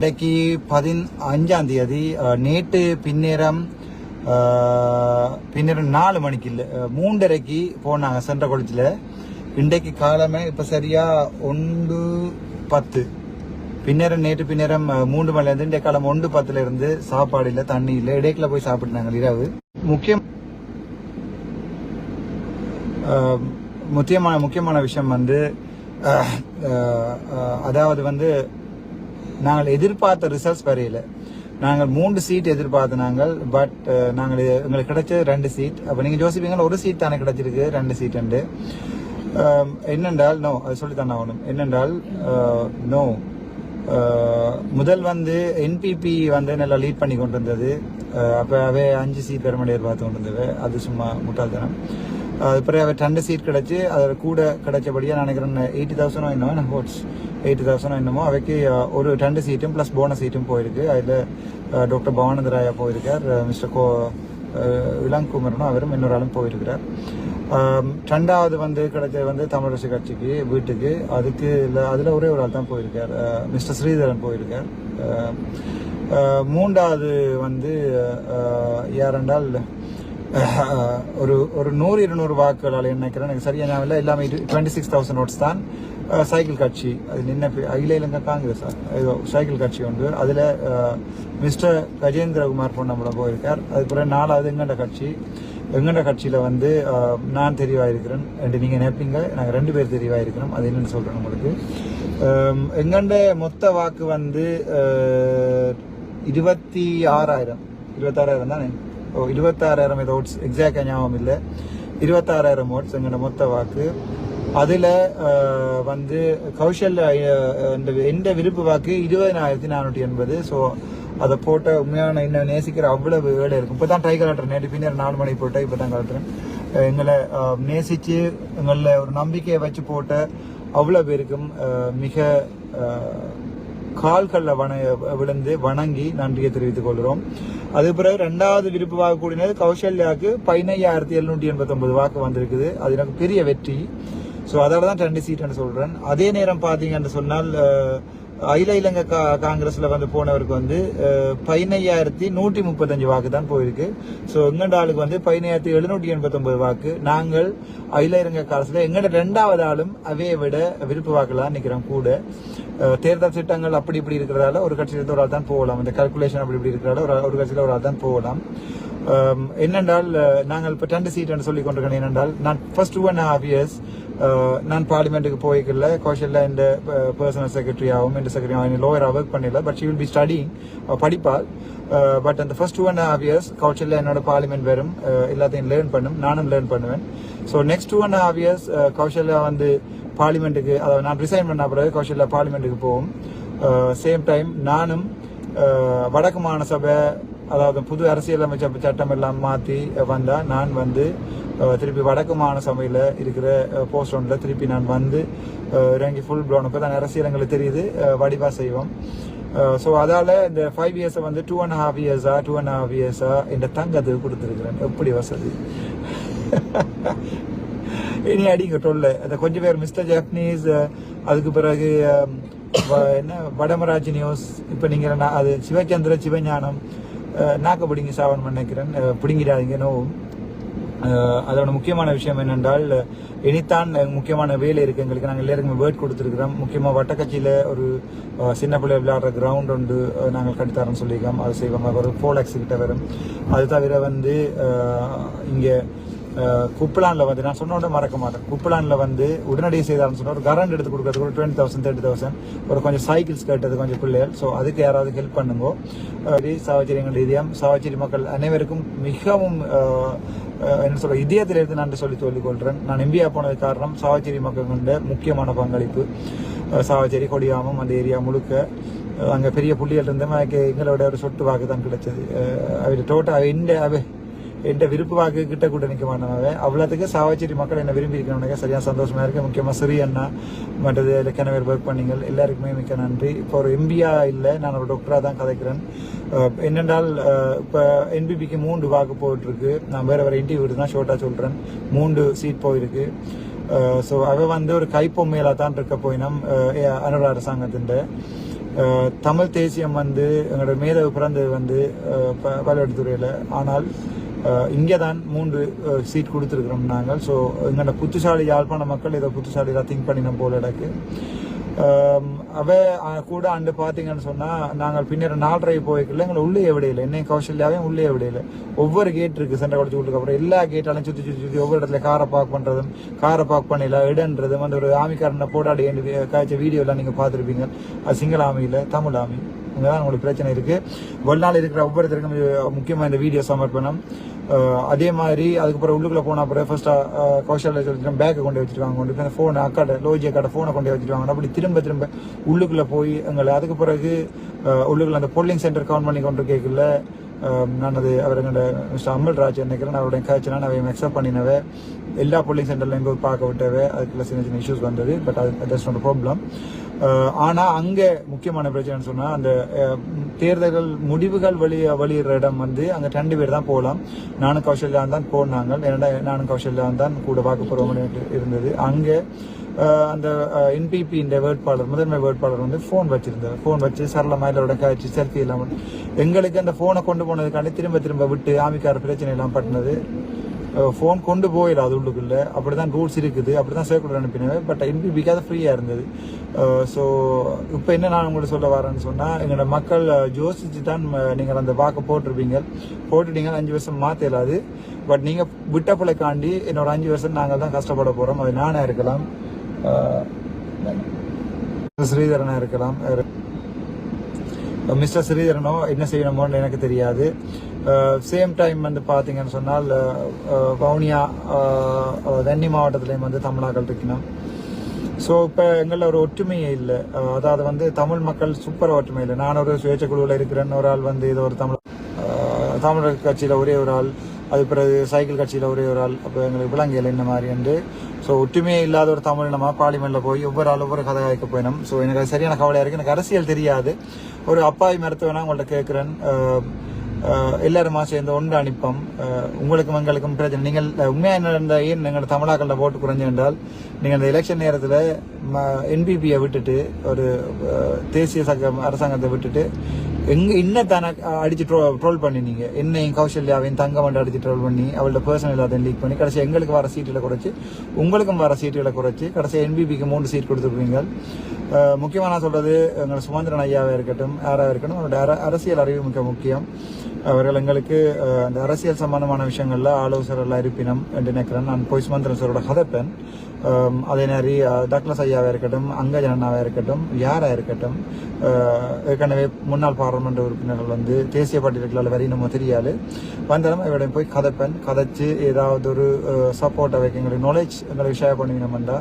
இன்றைக்கு பதின் அஞ்சாம் தேதி நேற்று பின்னேரம் பின்னேரம் நாலு மணிக்கு இல்லை மூன்றரைக்கு போனாங்க சென்ற குளத்தில் இன்றைக்கு காலமே இப்போ சரியாக ஒன்று பத்து. பின்னேரம் நேற்று பின்னேரம் மூன்று மணிலேருந்து இன்றைய காலம் ஒன்று பத்துல இருந்து சாப்பாடு இல்லை தண்ணி இல்லை இடைக்கில் போய் சாப்பிட்டுனாங்க இரவு. முக்கியம் முக்கியமான முக்கியமான விஷயம் வந்து அதாவது வந்து நாங்கள் எதிர்பார்த்த ரிசல்ட்ஸ் வரையில. நாங்கள் மூன்று சீட் எதிர்பார்த்த நாங்கள் பட் நாங்கள் எங்களுக்கு கிடைச்சது ரெண்டு சீட் அப்போ நீங்கள் யோசிப்பீங்க ஒரு சீட் தானே கிடைச்சிருக்கு ரெண்டு சீட் என்னென்றால் நோ அது சொல்லித்தான் ஆகணும். என்னென்றால் நோ முதல் வந்து என்பிபி வந்து நல்லா லீட் பண்ணி கொண்டு வந்தது அப்போ அவை அஞ்சு சீட் பெருமளை எதிர்பார்த்து கொண்டு இருந்தது அது சும்மா முட்டாள்தனம். பிறகு அவர் ரெண்டு சீட் கிடச்சி அதில் கூட கிடைச்சபடியாக நினைக்கிறேன் எயிட்டி தௌசண்டோ என்னமோ ஹோட்ஸ் எயிட்டி தௌசண்டோ என்னமோ அவைக்கு ஒரு ரெண்டு சீட்டும் ப்ளஸ் போனஸ் சீட்டும் போயிருக்கு. அதில் டாக்டர் பவானந்த ராயா போயிருக்கார் மிஸ்டர் கோ இளங்குமரனும் அவரும் இன்னொரு ஆளும் போயிருக்கிறார். ரெண்டாவது வந்து கிடைச்சது வந்து தமிழரசு கட்சிக்கு வீட்டுக்கு. அதுக்கு இல்லை அதில் ஒரே ஒரு ஆள் தான் போயிருக்கார். மிஸ்டர் ஸ்ரீதரன் போயிருக்கார். மூன்றாவது வந்து அஹ், யாரென்றால் ஒரு ஒரு நூறு இருநூறு வாக்குகளால் நினைக்கிறேன் எனக்கு சரியா ஞாபகம் இல்லை. எல்லாமே டுவெண்ட்டி சிக்ஸ் தௌசண்ட் நோட்ஸ் தான். சைக்கிள் கட்சி அது நின்ன அகில இலங்கை காங்கிரஸ் ஏதோ சைக்கிள் கட்சி உண்டு அதில் மிஸ்டர் கஜேந்திரகுமார் பொன்னம்பலம் போயிருக்கார். அதுக்கப்புறம் நாலாவது எங்கண்ட கட்சி. எங்கண்ட கட்சியில் வந்து நான் தெரிவாயிருக்கிறேன். ரெண்டு நீங்கள் நினைப்பீங்க. நாங்கள் ரெண்டு பேர் தெரிவாயிருக்கிறோம். அது என்னென்னு சொல்கிறேன் உங்களுக்கு. எங்கண்ட மொத்த வாக்கு வந்து இருபத்தி ஆறாயிரம். இருபத்தாறாயிரம் தானே? ஓ இருபத்தாறாயிரம் ஏதோ ஓட்ஸ் எக்ஸாக்டாக ஞாபகம் இல்லை. இருபத்தாறாயிரம் ஓட்ஸ் எங்களோட மொத்த வாக்கு. அதில் வந்து கௌஷல் இந்த எந்த விருப்பு வாக்கு இருபதினாயிரத்தி நானூற்றி எண்பது. ஸோ அதை போட்ட உண்மையான என்ன நேசிக்கிற அவ்வளவு வேலை இருக்கும் இப்போ தான் ட்ரை கலட்டுறேன் நேற்று பின்னர் நாலு மணி போட்டேன் இப்போ தான் கலட்டுறேன் எங்களை நேசித்து எங்களில் ஒரு நம்பிக்கையை வச்சு போட்ட அவ்வளோ பேருக்கும் மிக கால்களில் வண விழுந்து வணங்கி நன்றியை தெரிவித்துக் கொள்கிறோம். அது பிறகு ரெண்டாவது விருப்பு வாக்கு கூடினது கௌசல்யாவுக்கு பதினையாயிரத்தி எழுநூற்றி எண்பத்தி ஒன்பது வாக்கு வந்திருக்குது. அது எனக்கு பெரிய வெற்றி. ஸோ அதோட தான் ரெண்டு சீட்னு சொல்கிறேன் அதே நேரம் பார்த்தீங்கன்னு சொன்னால் அகில இலங்கை கா காங்கிரஸில் வந்து போனவருக்கு வந்து பதினையாயிரத்தி நூற்றி முப்பத்தஞ்சு வாக்கு தான் போயிருக்கு. ஸோ எங்கண்ட ஆளுக்கு வந்து பதினையாயிரத்தி எழுநூற்றி எண்பத்தொம்பது வாக்கு. நாங்கள் அகில இலங்கை காலத்தில் எங்கட ரெண்டாவது ஆளும் அவையை விட விருப்பு வாக்குலாம் நிற்கிறோம் கூட. தேர்தல் திட்டங்கள் அப்படி இப்படி இருக்கிறதால ஒரு கட்சியில் ஒரு ஆள் தான் போகலாம். இந்த கல்குலேஷன் அப்படி இப்படி இருக்கிறதால ஒரு ஒரு கட்சியில் ஒரு ஆள் தான் போகலாம். என்னென்றால் நாங்கள் இப்போ ரெண்டு சீட் என்று சொல்லி கொண்டிருக்கேன் என்னென்றால் நான் first two and half years நான் பார்லிமெண்ட்டுக்கு போய்க்கல கௌஷல்யா இந்த பர்சனல் செக்ரட்டரியாகவும் இந்த செக்ரட்டரியாகவும் லோயராக ஒர்க் பண்ணல but she will be studying படிப்பாள் but அந்த first two and half years Kaushalya என்னோட பார்லிமெண்ட் வரும் எல்லாத்தையும் லேர்ன் பண்ணும் நானும் லேர்ன் பண்ணுவேன் so next two and half years Kaushalya வந்து பார்லிமெண்ட்டுக்கு அதாவது நான் ரிசைன் பண்ண பிறகு கௌஷல்யா பார்லிமெண்ட்டுக்கு போகும் சேம் டைம் நானும் வடக்கு மாகாண சபை அதாவது புது அரசியலமைச்சர் சட்டம் எல்லாம் மாற்றி வந்தால் நான் வந்து திருப்பி வடக்கு மாகாண சபையில் இருக்கிற போஸ்ட் ஒன்றில் திருப்பி நான் வந்து இறங்கி ஃபுல் ப்ளோன் இப்போ தான் அரசியலங்களுக்கு தெரியுது வடிவா செய்வோம். ஸோ அதால் இந்த ஃபைவ் இயர்ஸை வந்து டூ அண்ட் ஹாஃப் இயர்ஸா டூ அண்ட் ஹாஃப் இயர்ஸா இந்த தங்கத்துக்கு கொடுத்துருக்குறேன். எப்படி வசதி? இனி அடிங்க டொல்ல அந்த கொஞ்சம் பேர் மிஸ்டர் ஜாப்பனீஸ் அதுக்கு பிறகு வ- என்ன வடமராஜ் நியூஸ் இப்போ நீங்கள் நான் அது சிவச்சந்திர சிவஞானம் நாக்க பிடிங்கி சாவன் நினைக்கிறேன் பிடிங்கிடாதீங்க பிடுங்கிடாதீங்க நோவும் அதோட முக்கியமான விஷயம் என்னென்றால் இனித்தான் முக்கியமான வேலை இருக்கு. எங்களுக்கு நாங்கள் எல்லாருக்குமே வேர்ட் கொடுத்துருக்கிறோம். முக்கியமாக வட்டக்கட்சியில் ஒரு சின்ன பிள்ளை விளையாடுற கிரவுண்ட் ஒன்று நாங்கள் கட்டித்தரோம்னு சொல்லியிருக்கோம். அது செய்வாங்க. ஒரு ஃபோலாக்ஸ் கிட்ட வரும். அது தவிர வந்து இங்கே குப்பலானில் வந்து நான் சொன்னோட மறக்க மாட்டேன். குப்பலானில் வந்து உடனடியாக செய்தார்னு சொன்னால் ஒரு கரண்ட் எடுத்து கொடுக்கறதுக்கு ஒரு டுவெண்ட்டி தௌசண்ட் தேர்ட்டி தௌசண்ட் ஒரு கொஞ்சம் சைக்கிள்ஸ் கேட்டது கொஞ்சம் பிள்ளைகள். ஸோ அதுக்கு யாராவது ஹெல்ப் பண்ணுங்க. அப்படி சாவச்சேரிகள் ரீதியம் சாவச்சேரி மக்கள் அனைவருக்கும் மிகவும் என்ன சொல்ற இதயத்தில் இருந்து நன்றி சொல்லி சொல்லிக்கொள்கிறேன் நான் இந்தியா போனது காரணம் சாவச்சேரி மக்கள் கொண்ட முக்கியமான பங்களிப்பு. சாவச்சேரி கொடியாமம் அந்த ஏரியா முழுக்க. அங்கே பெரிய புள்ளிகள் இருந்தமே எனக்கு எங்களோட ஒரு சொட்டு வாக்கு தான் கிடைச்சது அவர் டோட்டல் இந்த அவ என்ட விருப்பு வாக்கு கிட்ட கூட நிற்க மாட்டாங்க அவ்வளோத்துக்கு சாவச்சேரி மக்கள் என்ன விரும்பி இருக்கணுங்க சரியா சந்தோஷமா இருக்கு. முக்கியமா சிறி அண்ணா மற்றது கிணவர் ஒர்க் பண்ணீங்க எல்லாருக்குமே மிக்க நன்றி. இப்போ ஒரு எம்பியா இல்லை நான் ஒரு டாக்டராக தான் கதைக்கிறேன். என்னென்றால் இப்போ என்பிபிக்கு மூன்று வாக்கு போயிட்டுருக்கு. நான் வேற வேற இன்டர்வியூ தான் ஷோர்ட்டாக சொல்கிறேன் மூன்று சீட் போயிருக்கு. ஸோ அவ வந்து ஒரு கைப்பொம்மையில தான் இருக்க போயினம். அனுர அரசாங்கத்தின் தமிழ் தேசியம் வந்து எங்களோட மேதவு பிறந்தது வந்து பல்வேறு ப- ஆனால் இங்கே தான் மூன்று சீட் கொடுத்துருக்குறோம் நாங்கள். ஸோ எங்களோட புத்திசாலி யாழ்ப்பாண மக்கள் இதை புத்திசாலியாக திங்க் பண்ணின போல எனக்கு ஆம், அவ கூட அண்டு பார்த்தீங்கன்னு சொன்னால் நாங்கள் பின்னர் நாலரை போய்க்கல எங்களை உள்ளே விடையில. என்னை கௌசல்யாவே உள்ளே விடையில. ஒவ்வொரு கேட் இருக்கு சென்டர் குளத்து வீட்டுக்கு அப்புறம் எல்லா கேட்டாலும் சுற்றி சுற்றி சுற்றி ஒவ்வொரு இடத்துல காரை பார்க் பண்ணுறதும் காரை பார்க் பண்ணல இடன்றதும் அந்த ஒரு ஆமிக்காரனை போடாடி காய்ச்ச வீடியோலாம் நீங்கள் பார்த்துருப்பீங்க. அது சிங்கள ஆமியில் தமிழ் ஆமி. அங்கதான் உங்களுக்கு பிரச்சனை ஒரு வெளிநாள் இருக்கிற ஒவ்வொருத்தருக்கும் முக்கியமாக இந்த வீடியோ சமர்ப்பணம். அதே மாதிரி அதுக்கப்புறம் உள்ளுக்குள்ள போன அப்புறம் ஃபஸ்ட்டாக கௌஷாலில் சொல்லிட்டு பேக்கை கொண்டு வச்சிருக்காங்க கொண்டு போய் ஃபோனை அக்காட லோஜி அக்காட ஃபோனை கொண்டு வச்சிருக்காங்க. அப்படி திரும்ப திரும்ப உள்ளுக்குள்ளே போய் எங்களை அதுக்கு பிறகு உள்ளுக்குள்ளே உள்ளுக்குள்ள அந்த பொல்லிங் சென்டர் கவுண்ட் பண்ணி கொண்டு கேட்கல நான் அது அவர் எங்களோட மிஸ்டர் அமல்ராஜ் நினைக்கிறேன் அவருடைய காய்ச்சல் அவை அக்செப்ட் பண்ணினவ எல்லா பொல்லிங் சென்டர்லையும் போய் பார்க்க விட்டவே அதுக்குள்ள சின்ன சின்ன இஷ்யூஸ் வந்தது பட் அது தட்ஸ் நாட் ப்ராப்ளம் ஆனா அங்க முக்கியமான பிரச்சனைன்னு சொன்னா அந்த தேர்தல்கள் முடிவுகள் வெளிய வெளியிடுற இடம் வந்து அங்க ரெண்டு பேர் தான் போகலாம். நானும் கௌசல்யா தான் போனாங்க. ஏன்னா நானும் கௌசல்யா தான் கூட பார்க்க போறோம்னு இருந்தது. அங்க அந்த என்பிபி இந்த வேட்பாளர் முதன்மை வேட்பாளர் வந்து ஃபோன் வச்சிருந்தார். ஃபோன் வச்சு சரளமா இதோட காய்ச்சி செல்ஃபி இல்லாமல் எங்களுக்கு அந்த ஃபோனை கொண்டு போனதுக்காண்டி திரும்ப திரும்ப விட்டு ஆமிக்கார பிரச்சனை எல்லாம் பண்ணது ஃபோன் கொண்டு போயிடும் அது உள்ளுக்குள்ளே. அப்படி தான் ரூல்ஸ் இருக்குது அப்படி தான் சேர்க்குள்ள அனுப்பினேன் பட் என்பிபிக்கு அது ஃப்ரீயாக இருந்தது. ஸோ இப்போ என்ன நான் உங்கள்கிட்ட சொல்ல வரேன்னு சொன்னால் எங்களோட மக்கள் ஜோசிச்சு யோசிச்சு தான் நீங்கள் அந்த வாக்கை போட்டிருப்பீங்க. போட்டுட்டீங்க அஞ்சு வருஷம் மாற்றலாது பட் நீங்கள் விட்ட பிள்ளைக்காண்டி என்னோட அஞ்சு வருஷம் நாங்கள் தான் கஷ்டப்பட போகிறோம் அது நானாக இருக்கலாம். ஸ்ரீதரனாக இருக்கலாம். மிஸ்டர் ஸ்ரீதரனோ என்ன செய்யணுமோன்னு எனக்கு தெரியாது. சேம் டைம் வந்து பார்த்தீங்கன்னு சொன்னால் வவுனியா வென்னி மாவட்டத்துலேயும் வந்து தமிழாக்கள் இருக்கணும். ஸோ இப்போ எங்களில் ஒரு ஒற்றுமையே இல்லை. அதாவது வந்து தமிழ் மக்கள் சூப்பர் ஒற்றுமை இல்லை. நான் ஒரு சுயேட்சை குழுவில் இருக்கிறேன் ஒரு ஆள் வந்து இது ஒரு தமிழ் தமிழர் கட்சியில் ஒரே ஒரு ஆள் அது பிறகு சைக்கிள் கட்சியில் ஒரே ஒரு ஆள் அப்போ எங்களுக்கு விளங்கியல் இந்த மாதிரி வந்து ஸோ ஒற்றுமையே இல்லாத ஒரு தமிழ் நம்ம பார்லிமெண்ட்டில் போய் ஒவ்வொரு ஆள் ஒவ்வொரு கதை காய்க்க போயினோம் ஸோ எனக்கு சரியான கவலையாக இருக்குது எனக்கு அரசியல் தெரியாது. ஒரு அப்பாவி மருத்துவனா உங்கள்கிட்ட கேட்குறேன். எல்லாருமா சேர்ந்து ஒன்று அனுப்பம் உங்களுக்கும் எங்களுக்கும் பிரச்சனை. நீங்கள் உண்மையாக என்ன நடந்த ஏன் எங்களோட தமிழாக்களில் போட்டு குறைஞ்சு என்றால் நீங்கள் அந்த எலெக்ஷன் நேரத்தில் என்பிபியை விட்டுட்டு ஒரு தேசிய சங்க அரசாங்கத்தை விட்டுட்டு எங்க இன்ன தானே அடிச்சு ட்ரோல் பண்ணினீங்க. என்னையும் கௌசல்யாவையும் தங்கம் வந்து அடிச்சு ட்ரோல் பண்ணி அவளோட பர்சனல் எல்லாத்தையும் லீக் பண்ணி கடைசி எங்களுக்கு வர சீட்டுகளை குறைச்சி உங்களுக்கும் வர சீட்டுகளை குறைச்சி கடைசி என்பிபிக்கு மூன்று சீட் கொடுத்துருப்பீங்க. முக்கியமாக நான் சொல்றது எங்கள் சுமந்திரன் ஐயாவாக இருக்கட்டும் யாராக இருக்கட்டும் அவருடைய அரசியல் அறிவு மிக முக்கியம். அவர்கள் எங்களுக்கு அந்த அரசியல் சம்பந்தமான விஷயங்களில் ஆலோசகர்கள் இருப்பினம் என்று நினைக்கிறேன். நான் போய் சுமந்திரன் சாரோட கதைப்பேன். அதே மாதிரி டக்ளஸ் ஐயாவாக இருக்கட்டும் அங்கஜன் அண்ணாவாக இருக்கட்டும் யாராக இருக்கட்டும் ஏற்கனவே முன்னாள் பாராளுமன்ற உறுப்பினர்கள் வந்து தேசிய பட்டியல்களால் வரி நம்ம தெரியாது. வந்தாலும் இவரையும் போய் கதைப்பேன். கதைச்சு ஏதாவது ஒரு சப்போர்ட் வைக்க எங்களுக்கு நாலேஜ் எங்களுக்கு ஷேர் பண்ணிக்கணுமெண்டா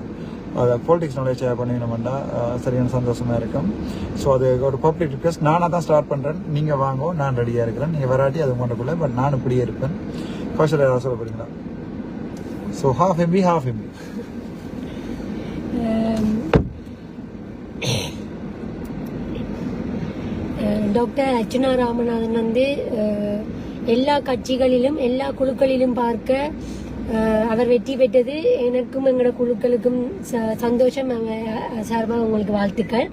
அதை பொலிட்டிக்ஸ் நாலேஜ் ஷேர் பண்ணிக்கணும்டா சரியான சந்தோஷமா இருக்கும். ஸோ அது ஒரு பப்ளிக் ரிக்வெஸ்ட் நானாக தான் ஸ்டார்ட் பண்ணுறேன் நீங்கள் வாங்க நான் ரெடியாக இருக்கிறேன். நீங்கள் வராட்டி அது உங்களுக்குள்ள பட் நான் இப்படியே இருப்பேன். கௌசல் ஏதாவது சொல்ல போகிறீங்களா so half MP half MP doctor Archana Ramanathan வந்து எல்லா கட்சிகளிலும் எல்லா குழுக்களிலும் பார்க்க அவர் வெற்றி பெற்றது எனக்கும் எங்களோட குழுக்களுக்கும் ச- சந்தோஷம் சார்பாக உங்களுக்கு வாழ்த்துக்கள்.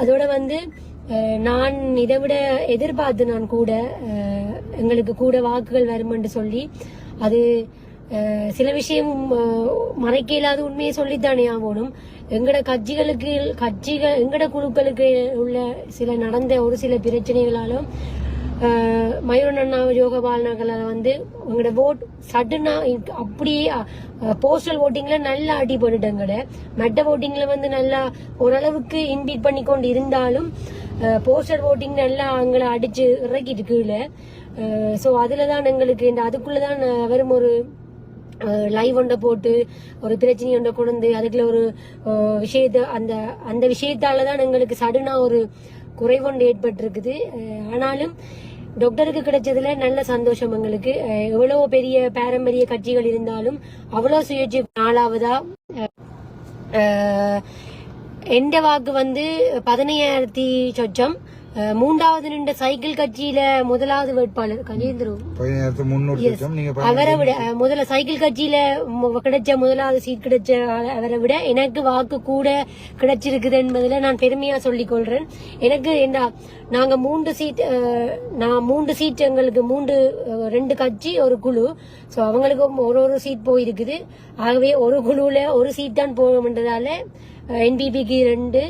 அதோட வந்து நான் இதை விட எதிர்பார்த்து நான் கூட எங்களுக்கு கூட வாக்குகள் வருமென்று சொல்லி அது சில விஷயம் மறைக்க இல்லாத உண்மையை சொல்லித்தானே ஆகணும். எங்களோட கட்சிகளுக்கு கட்சிகள் எங்களோட குழுக்களுக்கு உள்ள சில நடந்த ஒரு சில பிரச்சனைகளாலும் மயூரன் அண்ணா யோகபாலனர்களால் வந்து உங்களோட ஓட் சடனா அப்படியே போஸ்டல் ஓட்டிங்ல நல்லா அடி போட்டுட்டங்கட. மெட்ட ஓட்டிங்ல வந்து நல்லா ஓரளவுக்கு இன்பீட் பண்ணி கொண்டு இருந்தாலும் போஸ்டல் ஓட்டிங் நல்லா அங்களை அடிச்சு இறக்கிட்டு கீழே. ஸோ அதில் தான் எங்களுக்கு இந்த அதுக்குள்ளதான் வெறும் ஒரு லைவ் ஒன்றை போட்டு ஒரு பிரச்சனை ஒன்றை கொண்டு அதுக்குள்ள ஒரு விஷயத்த அந்த அந்த விஷயத்தால தான் எங்களுக்கு சடனா ஒரு குறைவொன்று ஏற்பட்டிருக்குது. ஆனாலும் டாக்டருக்கு கிடைச்சதுல நல்ல சந்தோஷம் எங்களுக்கு. அஹ், எவ்வளவு பெரிய பாரம்பரிய கட்சிகள் இருந்தாலும் அவ்வளவு சுயேட்சை நாலாவதா அஹ், எந்த வாக்கு வந்து பதினையாயிரத்தி சொச்சம் மூன்றாவது நின்ற சைக்கிள் கட்சியில முதலாவது வேட்பாளர் நீங்க அவரை விட முதல்ல சைக்கிள் கட்சியில கிடைச்ச முதலாவது சீட் கிடைச்ச அவரை விட எனக்கு வாக்கு கூட கிடைச்சிருக்குது என்பதுல நான் பெருமையா சொல்லிக் கொள்றேன். எனக்கு என்ன நாங்க மூன்று சீட் நான் மூன்று சீட் எங்களுக்கு மூன்று ரெண்டு கட்சி ஒரு குழு. சோ அவங்களுக்கும் ஒரு ஒரு சீட் போயிருக்குது. ஆகவே ஒரு குழுல ஒரு சீட் தான் போகணுன்றதால என்பிபிக்கு ரெண்டு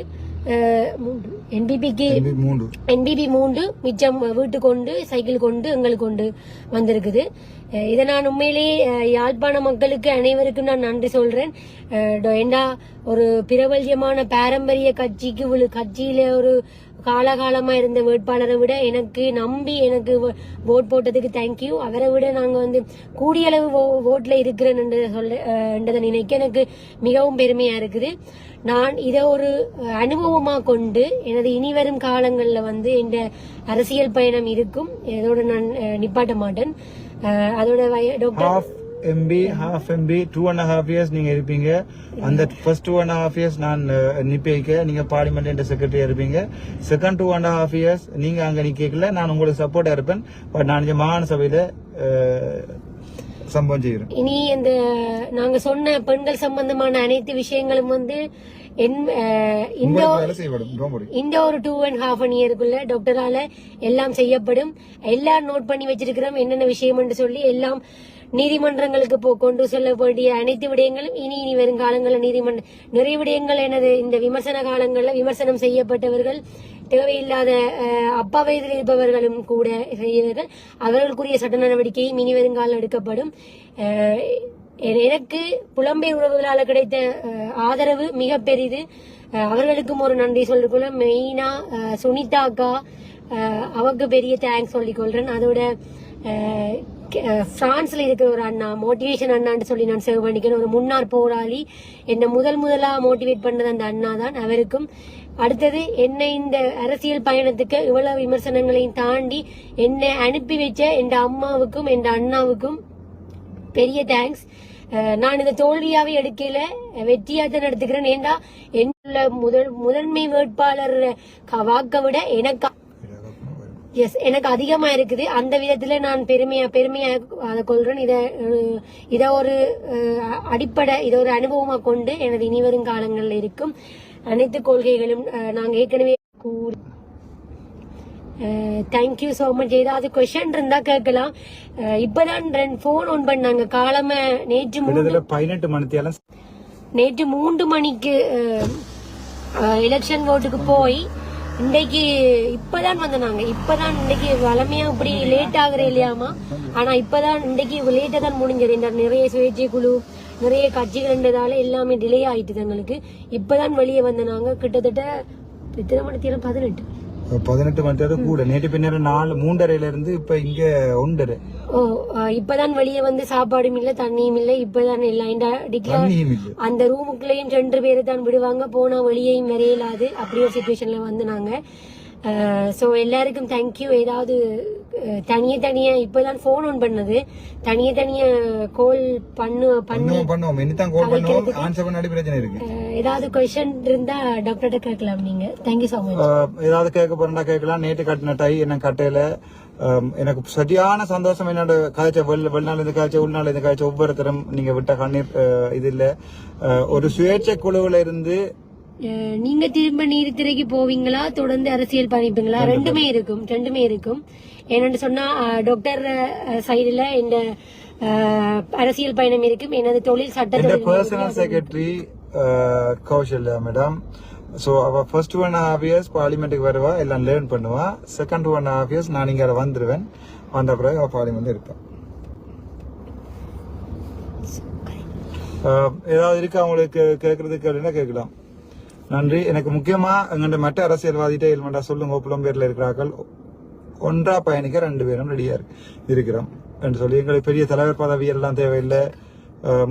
என்பிபிக்கு என்பிபி மூன்று. மிச்சம் வீட்டு கொண்டு சைக்கிள் கொண்டு எங்களுக்கு கொண்டு வந்திருக்குது. இதை நான் உண்மையிலேயே யாழ்ப்பாண மக்களுக்கு அனைவருக்கும் நான் நன்றி சொல்றேன். ஏண்டா ஒரு பிரபல்யமான பாரம்பரிய கட்சிக்கு கட்சியில ஒரு காலகாலமா இருந்த வேட்பாளரை விட எனக்கு நம்பி எனக்கு ஓட் போட்டதுக்கு தேங்க்யூ அவரை விட நாங்க வந்து கூடிய அளவு ஓட்ல இருக்கிறேன் சொல்ல என்றதை நினைக்க எனக்கு மிகவும் பெருமையா இருக்குது. நான் இதை ஒரு அனுபவமா கொண்டு எனது இனிவரும் காலங்கள்ல வந்து இந்த அரசியல் பயணம் இருக்கும். இதோட நான் நிப்பாட்ட மாட்டேன். அதோட வய- doctor MP half MP two and half years நீங்க இருப்பீங்க. அந்த first two and half years நான் நிப்பிக்க நீங்க பார்லிமெண்ட் செக்ரட்டரியா இருப்பீங்க. Second two and half years நீங்க அங்க நிக்கல நான் உங்களுக்கு சப்போர்ட்டா இருப்பேன். பட் நான் இங்க மாகாண சபையில சம்பவம் செய்கிறேன். இனி இந்த நாங்க சொன்ன பெண்கள் சம்பந்தமான அனைத்து விஷயங்களும் வந்து இந்த ஒரு டூ அண்ட் ஹாஃப் அன் இயருக்குள்ள டாக்டரால எல்லாம் செய்யப்படும். எல்லாம் நோட் பண்ணி வச்சிருக்கிறோம். என்னென்ன விஷயம் சொல்லி எல்லாம் நீதிமன்றங்களுக்கு போ கொண்டு செல்ல வேண்டிய அனைத்து விடயங்களும் இனி இனி வருங்காலங்களில் நீதிமன்ற நிறைய விடயங்கள் எனது இந்த விமர்சன காலங்களில் விமர்சனம் செய்யப்பட்டவர்கள் தேவையில்லாத அப்பா வயதில் இருப்பவர்களும் கூட செய்யவர்கள் அவர்களுக்குரிய சட்ட நடவடிக்கையும் இனி வருங்காலம் எடுக்கப்படும். எனக்கு புலம்பெயர் உறவுகளால் கிடைத்த ஆதரவு மிக பெரிது. அவர்களுக்கும் ஒரு நன்றி சொல்லிக்கொள்ள மெயினா சுனிதா அக்கா அவருக்கு பெரிய தேங்க்ஸ் சொல்லிக்கொள்றேன். அதோட பிரான்ஸ்ல இருக்கிற ஒரு அண்ணா மோட்டிவேஷன் அண்ணான்னு சொல்லி நான் சேவ் பண்ணிக்கிறேன். ஒரு முன்னாள் போராளி. என்னை முதல் முதலா மோட்டிவேட் பண்ணது அந்த அண்ணா தான் அவருக்கும். அடுத்தது என்னை இந்த அரசியல் பயணத்துக்கு இவ்வளவு விமர்சனங்களையும் தாண்டி என்னை அனுப்பி வச்ச என் அம்மாவுக்கும் என் அண்ணாவுக்கும் பெரிய தேங்க்ஸ் நான் இந்த தோல்வியாவே எடுக்கல வெற்றியா தான் எடுத்துக்கிறேன் ஏண்டா என்னுள்ள முதல் முதன்மை வேட்பாளர் க- வாக்கை விட எனக்கு எஸ் எனக்கு அதிகமா இருக்குது. அந்த விதத்துல நான் பெருமையா பெருமையா அதை கொள்றேன். இத இத ஒரு அடிப்படை இத ஒரு அனுபவமா கொண்டு எனது இனிவரும் காலங்கள்ல இருக்கும். அனைத்து கொள்கைகளும் நாங்க ஏற்கனவே கூறி தேங்க்யூ சோ மச் ஏதாவது கொஸ்டின் இருந்தா கேட்கலாம். இப்பதான் ரெண்டு போன் ஆன் பண்ணாங்க. காலம நேற்று பதினெட்டு மணித்தியாலம். நேற்று மூன்று மணிக்கு எலெக்ஷன் ஓட்டுக்கு போய் இன்னைக்கு இப்பதான் வந்தாங்க இப்பதான் இன்னைக்கு வளமையா இப்படி லேட் ஆகுற இல்லையாமா ஆனா இப்பதான் இன்னைக்கு லேட்டா தான் முடிஞ்சது. இந்த நிறைய சுயேட்சை குழு நிறைய கட்சிகள் இருந்ததால எல்லாமே டிலே ஆயிட்டுது எங்களுக்கு. இப்பதான் வெளியே வந்தாங்க கிட்டத்தட்ட எத்தனை மணி பதினெட்டு. பதினெட்டு மணித்தியாலம் கூட. நேற்று பின்னர் நாலு மூன்றரைல இருந்து இப்ப இங்க ஒன்றரை. ஓ இப்பதான் வெளியே வந்து சாப்பாடும் இல்ல தண்ணியும் இல்ல இப்பதான் எல்லாம் அந்த ரூமுக்குள்ளேயும் ரெண்டு பேரை தான் விடுவாங்க. போனா வெளியேயும் வரையலாது. அப்படி ஒரு சுச்சுவேஷன்ல வந்து நாங்க ஸோ எல்லாருக்கும் தேங்க்யூ ஏதாவது தனியே தனியா இப்பதான் ஃபோன் ஆன் பண்ணது. தனியே தனியா கால் பண்ணு பண்ணி. பண்ணுவோம் இனிதான் கால் பண்ணுவோம். ஆன்சர் பண்ணாடி பிரச்சனை இருக்கு. ஏதாவது கொஸ்டின் இருந்தா டாக்டர்கிட்ட கேட்கலாம் நீங்க. தேங்க்யூ ஸோ மச் ஏதாவது கேட்க போறா கேட்கலாம். நேற்று கட்டின டை என்ன கட்டையில எனக்கு சரியான சந்தோஷம் என்னோட காய்ச்ச வெளி வெளிநாள் இருந்து காய்ச்ச உள்நாள் இருந்து காய்ச்ச ஒவ்வொருத்தரும் நீங்க விட்ட கண்ணீர் ஆஹ் இது இல்ல. ஆஹ் ஒரு சுயேட்சை குழுவுல இருந்து நீங்க திரும்ப நீதித்துறைக்கு போவீங்களா? தொடர்ந்து அரசியல் பயணிப்பீங்களா ரெண்டுமே இருக்கும் ரெண்டுமே இருக்கும். என்னன்னு சொன்னா டாக்டர் சைடுல இந்த அரசியல் பயணம் இருக்கும். எனது தொழில் சட்ட செக்ரட்டரி கௌசல்யா மேடம் ஸோ அவள் ஃபர்ஸ்ட் ஒன் ஹாஃப் இயர்ஸ் பார்லிமெண்ட்டுக்கு வருவா எல்லாம் லேர்ன் பண்ணுவா. செகண்ட் ஒன் ஹாஃப் இயர்ஸ் நான் இங்கே வந்துடுவேன் வந்த பிறகு அவள் பார்லிமெண்ட் இருப்பேன் ஏதாவது இருக்கா அவங்களுக்கு? கேட்கறதுக்கு அப்படின்னா கேட்கலாம் நன்றி. எனக்கு முக்கியமாக எங்கள்கிட்ட மற்ற அரசியல்வாதிகிட்டே இல்லைமெண்டா சொல்லுங்க. புலம்பெயரில் இருக்கிறார்கள். ஒன்றா பயணிக்க ரெண்டு பேரும் ரெடியாக இருக்கிறோம். என்று சொல்லி எங்களுக்கு பெரிய தலைவர் பதவியெல்லாம் தேவையில்லை.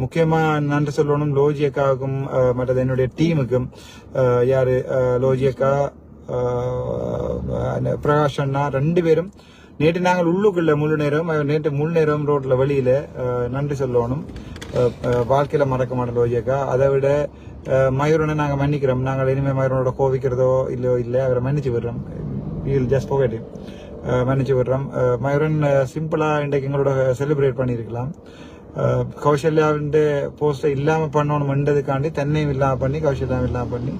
முக்கியமாக நன்றி சொல்லணும் லோஜியக்காவுக்கும் மற்றது என்னுடைய டீமுக்கும். யார்? லோஜியக்கா பிரகாஷ் அண்ணா ரெண்டு பேரும். நேற்று நாங்கள் உள்ளுக்குள்ள முழு நேரம் நேற்று முழு நேரம் ரோட்டில் வழியில் நன்றி சொல்லணும். வாழ்க்கையில் மறக்க மாட்டோம் லோஜியக்கா அதை விட மயூரனை நாங்கள் மன்னிக்கிறோம். நாங்கள் இனிமே மயூரனோட கோவிக்கிறதோ இல்லையோ இல்லை அவரை மன்னிச்சு விடுறோம். வில் ஜஸ்ட் forget மன்னிச்சு விடுறோம். மயூரன் சிம்பிளாக இன்றைக்கு எங்களோட செலிப்ரேட் பண்ணியிருக்கலாம். அஹ் கௌசல்யாவின் போஸ்டை இல்லாம பண்ணணும்ன்றதுக்காண்டி தன்னையும் இல்லாம பண்ணி கௌசல்யாவும் இல்லாம பண்ணி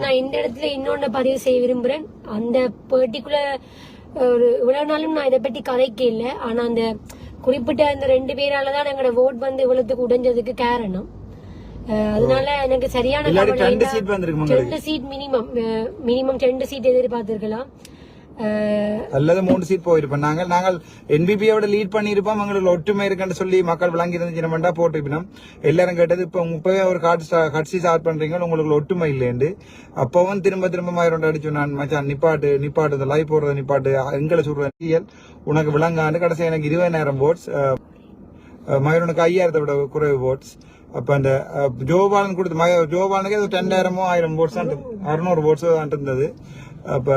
நான் இந்த இடத்துல இன்னொன்னு பதிவு செய்ய விரும்புறேன் அந்த பர்டிகுலர் ஒரு இவ்வளவு நாளும் நான் இதை பற்றி கதைக்க இல்ல ஆனா அந்த குறிப்பிட்ட அந்த ரெண்டு பேரால தான் எங்களோட ஓட் வந்து இவ்வளவுக்கு உடைஞ்சதுக்கு காரணம் அதனால எனக்கு சரியான ரெண்டு சீட் மினிமம் மினிமம் ரெண்டு சீட் எதிர்பார்த்திருக்கலாம் அல்லது மூணு சீட் போயிருப்போம். நாங்கள் நாங்கள் என்பிபியோட லீட் பண்ணியிருப்போம். எங்களுக்கு ஒற்றுமை இருக்குன்னு சொல்லி மக்கள் விளங்கி இருந்துச்சு போட்டுப்பினோம் எல்லாரும் கேட்டது இப்போ இப்போவே ஒரு காட்சி கட்சி ஸ்டார்ட் பண்றீங்க உங்களுக்கு ஒற்றுமை இல்லைண்டு அப்போவும் திரும்ப திரும்ப மயிரோண்டு அடிச்சு நான் மச்சான் நிப்பாட்டு நிப்பாட்டு இந்த லைவ் போடுறத நிப்பாட்டு. எங்களை சொல்றேன் உனக்கு விளங்காண்டு கடைசி எனக்கு இருபதாயிரம் போட்ஸ் மயூரனுக்கு ஐயாயிரத்தை விட குறைவு போட்ஸ் அப்ப அந்த ஜோபாலன் கொடுத்து மய- ஜோபாலனுக்கு ஏதோ டென்னாயிரமோ ஆயிரம் போட்ஸ் அறுநூறு போட்ஸோ தான் இருந்தது. அப்ப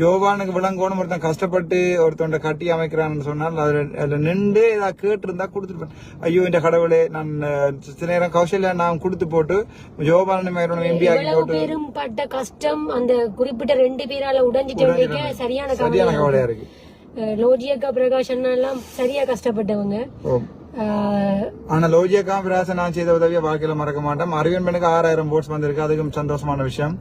ஜோபானுக்கு விளங்கோணும் ஒருத்தன் கஷ்டப்பட்டு ஒருத்தவன் கட்டி அமைக்கிறான்னு சொன்னால் அதுல அதுல நின்று ஏதாவது கேட்டிருந்தா கொடுத்துருப்பேன் ஐயோ இந்த கடவுளே நான் சில நேரம் கௌசல்யா நான் கொடுத்து போட்டு ஜோபாலன் மயூரனும் எம்பி இவ்வளவு போட்டு பேரும் பட்ட கஷ்டம் அந்த குறிப்பிட்ட ரெண்டு பேரால உடைஞ்சிட்டு சரியான சரியான கவலை கவலையா இருக்கு. லோஜியக்கா பிரகாஷ் எல்லாம் சரியா கஷ்டப்பட்டவங்க. ஆனா லோஜியா காம்பிராச நான் செய்த உதவியை வாழ்க்கையில மறக்க மாட்டேன். அரவிந்த் பெண்ணுக்கு ஆறாயிரம் போட்ஸ் வந்திருக்கு. அதுக்கும் சந்தோஷமான விஷயம்.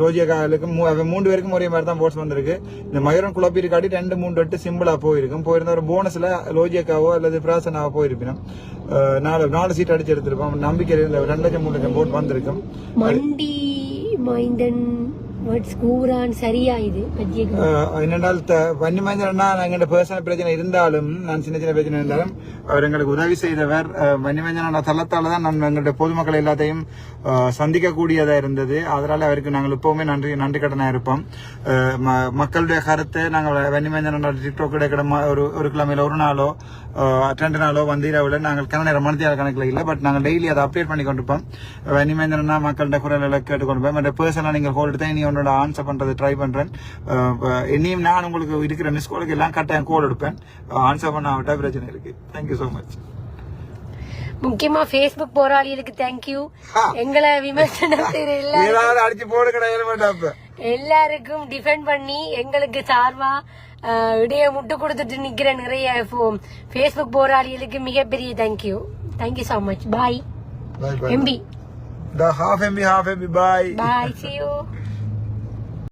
லோஜியா காலுக்கு மூணு பேருக்கும் ஒரே மாதிரி தான் போட்ஸ் வந்திருக்கு. இந்த மயூரம் குழப்பீடு காட்டி ரெண்டு மூணு எட்டு சிம்பிளா போயிருக்கும். போயிருந்த ஒரு போனஸ்ல லோஜியாக்காவோ அல்லது பிராசனாவோ போயிருப்பினும் நாலு நாலு சீட் அடிச்சு எடுத்திருப்போம். நம்பிக்கை ரெண்டு லட்சம் மூணு லட்சம் போட் வந்திருக்கும். மண்டி மைந்தன் வேர்ட்ஸ் கூறான் சரியா இது? பஜ்ஜிக்கு அஹ் என்னென்றால் பர்சனல் பிரச்சனை இருந்தாலும் நான் சின்ன சின்ன பிரச்சனை இருந்தாலும் அவர் எங்களுக்கு உதவி செய்தவர். வன்னிமஞ்சனோட தளத்தால தான் நான் எங்களுடைய பொதுமக்கள் எல்லாத்தையும் சந்திக்கக்கூடியதாக இருந்தது. அதனால் அவருக்கு நாங்கள் எப்போவுமே நன்றி நன்றி கடனா இருப்போம். ம- மக்களுடைய கருத்தை நாங்கள் வன்னிமஞ்சனோட டிக்டாக் கிடைக்கிற ம- ஒரு ஒரு கிழமையில ஒரு நாளோ ரெண்டு நாளோ வந்து இரவில் நாங்கள் கன நேரம் மணித்தியால கணக்கில் இல்லை பட் நாங்கள் டெய்லி அதை அப்டேட் பண்ணி கொண்டிருப்போம். மக்கள்கிட்ட குரல் கேட்டு கொண்டு போய் மற்ற பர்சனலாக நீங்கள் ஹோல் எடுத்தா இனி உன்னோட ஆன்சர் பண்றது ட்ரை பண்றேன். அஹ் இனியும் நான் உங்களுக்கு இருக்கிற மிஸ் காலுக்கு எல்லாம் கட்டாயம் கோல் எடுப்பேன். ஆன்சர் பண்ண விட்டா பிரச்சனை இருக்கு. தேங்க்யூ ஸோ மச் முக்கியமா ஃபேஸ்புக் போராளிகளுக்கு தேங்க்யூ. எங்களை விமர்சனம் செய்யற எல்லா ஏதாவது அடிச்சு போடு கிடையாது மாட்டாப்ப எல்லாருக்கும் டிஃபெண்ட் பண்ணி எங்களுக்கு சார்பா இடைய முட்டு கொடுத்துட்டு நிக்கிற நிறைய ஃபேஸ்புக் போராளிகளுக்கு மிகப்பெரிய thank you thank you so much bye bye bye MP half MB, half MB, bye. Bye see you.